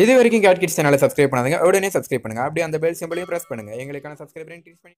இது வரைக்கும் cat kids சேனலை சப்ஸ்கிரைப் பண்ணாதுங்க. உடனே சப்ஸ்கிரைப் பண்ணுங்க. அப்படியே அந்த பெல் சிம்பிளையும் ப்ரெஸ் பண்ணுங்க. எங்களுக்கான சப்ஸ்கிரைபரையும் கிளிக் பண்ணி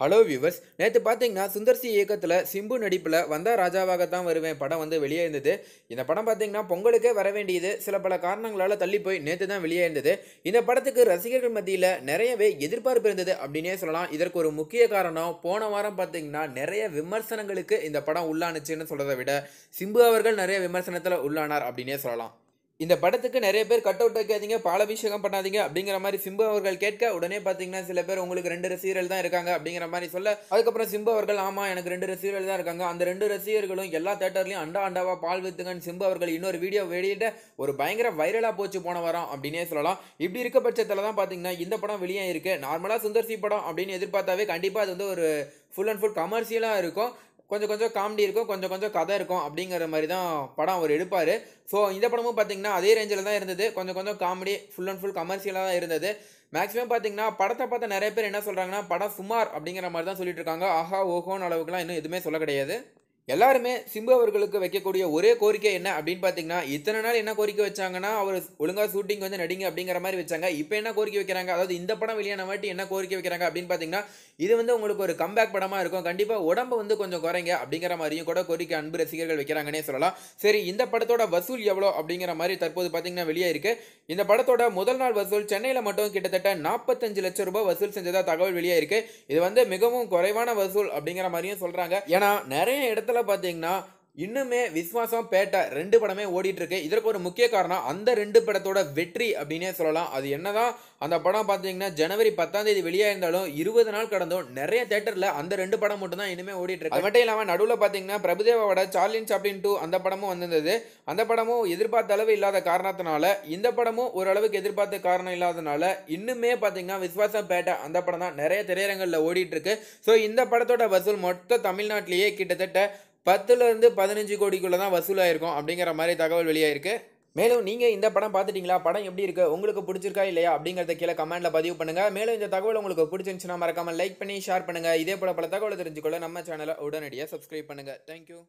ஹலோ வியூவர்ஸ் நேற்று பார்த்தீங்கன்னா சுந்தர்சி இயக்கத்தில் சிம்பு நடிப்பில் வந்தா ராஜாவாக தான் வருவேன் படம் வந்து வெளியே இருந்தது இந்த படம் பார்த்தீங்கன்னா பொங்கலுக்கே வர வேண்டியது. சில பல காரணங்களால் தள்ளி போய் நேற்று தான் வெளியே இருந்தது இந்த படத்துக்கு ரசிகர்கள் மத்தியில் நிறையவே எதிர்பார்ப்பு இருந்தது அப்படின்னே சொல்லலாம். இதற்கு ஒரு முக்கிய காரணம் போன வாரம் பார்த்தீங்கன்னா நிறைய விமர்சனங்களுக்கு இந்த படம் உள்ளானுச்சுன்னு சொல்கிறத விட சிம்பு அவர்கள் நிறைய விமர்சனத்தில் உள்ளானார் அப்படின்னே சொல்லலாம். இந்த படத்துக்கு நிறைய பேர் கட் அவுட் வைக்காதீங்க பாலாபிஷேகம் பண்ணாதீங்க அப்படிங்கிற மாதிரி சிம்பு அவர்கள் கேட்க உடனே பார்த்தீங்கன்னா சில பேர் உங்களுக்கு ரெண்டு ரசிகர்கள் தான் இருக்காங்க அப்படிங்கிற மாதிரி சொல்ல அதுக்கப்புறம் சிம்பு அவர்கள் ஆமாம் எனக்கு ரெண்டு ரசிகர்கள் தான் இருக்காங்க. அந்த ரெண்டு ரசிகர்களும் எல்லா தேட்டர்லையும் அண்டா அண்டாவா பால் வித்துங்கன்னு சிம்பு அவர்கள் இன்னொரு வீடியோ வெளியிட்ட ஒரு பயங்கர வைரலாக போச்சு போன வாரம் அப்படின்னே சொல்லலாம். இப்படி இருக்க பட்சத்தில் தான் பார்த்தீங்கன்னா இந்த படம் வெளியே இருக்கு நார்மலாக சுந்தர்சி படம் அப்படின்னு எதிர்பார்த்தாவே கண்டிப்பாக அது வந்து ஒரு ஃபுல் அண்ட் ஃபுல் கமர்ஷியலாக இருக்கும். கொஞ்சம் கொஞ்சம் காமெடி இருக்கும் கொஞ்சம் கொஞ்சம் கதை இருக்கும் அப்படிங்கிற மாதிரி தான் படம் அவர் எடுப்பார். ஸோ இந்த படமும் பார்த்தீங்கன்னா அதே ரேஞ்சில் தான் இருந்தது. கொஞ்சம் கொஞ்சம் காமெடி ஃபுல் அண்ட் ஃபுல் கமர்ஷியலாக தான் இருந்தது. மேக்ஸிமம் பார்த்தீங்கன்னா படத்தை பார்த்த நிறைய பேர் என்ன சொல்கிறாங்கன்னா படம் சுமார் அப்படிங்கிற மாதிரி தான் சொல்லிட்டு இருக்காங்க. ஆஹா ஓஹோன்னு அளவுக்குலாம் இன்னும் எதுவுமே சொல்ல கிடையாது. எல்லாருமே சிம்பு அவர்களுக்கு வைக்கக்கூடிய ஒரே கோரிக்கை என்ன அப்படின்னு பார்த்தீங்கன்னா இத்தனை நாள் என்ன கோரிக்கை வச்சாங்கன்னா அவர் ஒழுங்காக ஷூட்டிங் வந்து நடிங்க அப்படிங்கிற மாதிரி வச்சாங்க. இப்போ என்ன கோரிக்கை வைக்கிறாங்க? அதாவது இந்த படம் வெளியான வாட்டி என்ன கோரிக்கை வைக்கிறாங்க அப்படின்னு பார்த்தீங்கன்னா இது வந்து உங்களுக்கு ஒரு கம்பேக் படமாக இருக்கும். கண்டிப்பாக உடம்பு வந்து கொஞ்சம் குறைங்க அப்படிங்கிற மாதிரியும் கூட கோரிக்கை அன்பு ரசிகர்கள் வைக்கிறாங்கன்னே சொல்லலாம். சரி இந்த படத்தோட வசூல் எவ்வளோ அப்படிங்கிற மாதிரி தற்போது பார்த்தீங்கன்னா வெளியே இருக்கு இந்த படத்தோட முதல் நாள் வசூல் சென்னையில் மட்டும் கிட்டத்தட்ட நாற்பத்தஞ்சு லட்சம் ரூபாய் வசூல் செஞ்சதாக தகவல் வெளியே இருக்கு இது வந்து மிகவும் குறைவான வசூல் அப்படிங்கிற மாதிரியும் சொல்கிறாங்க ஏன்னா நிறைய இடத்த இடத்துல பார்த்தீங்கன்னா இன்னுமே விஸ்வாசம் பேட்டை ரெண்டு படமே ஓடிட்டு இருக்கு இதற்கு ஒரு முக்கிய காரணம் அந்த ரெண்டு படத்தோட வெற்றி அப்படின்னே சொல்லலாம். அது என்னதான் அந்த படம் பார்த்தீங்கன்னா ஜனவரி பத்தாம் தேதி வெளியே இருந்தாலும் இருபது நாள் கடந்தும் நிறைய தேட்டரில் அந்த ரெண்டு படம் மட்டும் தான் இனிமே ஓடிட்டு இருக்கு அது மட்டும் இல்லாமல் நடுவில் பார்த்தீங்கன்னா பிரபுதேவாவோட சார்லின் சாப்டின் டூ அந்த படமும் வந்திருந்தது. அந்த படமும் எதிர்பார்த்த அளவு இல்லாத காரணத்தினால இந்த படமும் ஓரளவுக்கு எதிர்பார்த்த காரணம் இல்லாதனால இன்னுமே பார்த்தீங்கன்னா விஸ்வாசம் பேட்டை அந்த படம் தான் நிறைய திரையரங்களில் ஓடிட்டு இருக்கு ஸோ இந்த படத்தோட வசூல் மொத்த தமிழ்நாட்டிலேயே கிட்டத்தட்ட பத்துலேருந்து பதினஞ்சு கோடிக்குள்ளே தான் வசூலாயிருக்கும் அப்படிங்கிற மாதிரி தகவல் வெளியாயிருக்கு. மேலும் நீங்கள் இந்த படம் பார்த்துட்டீங்களா? படம் எப்படி இருக்குது உங்களுக்கு பிடிச்சிருக்கா இல்லையா? அப்படிங்கிறத கீழே கமெண்ட்டில் பதிவு பண்ணுங்கள் மேலும் இந்த தகவல் உங்களுக்கு பிடிச்சிருந்துச்சுன்னா மறக்காமல் லைக் பண்ணி ஷேர் பண்ணுங்கள் இதே போல பல தகவலை தெரிஞ்சுக்கொள்ள நம்ம சேனலை உடனடியாக சப்ஸ்கிரைப் பண்ணுங்கள் தேங்க்யூ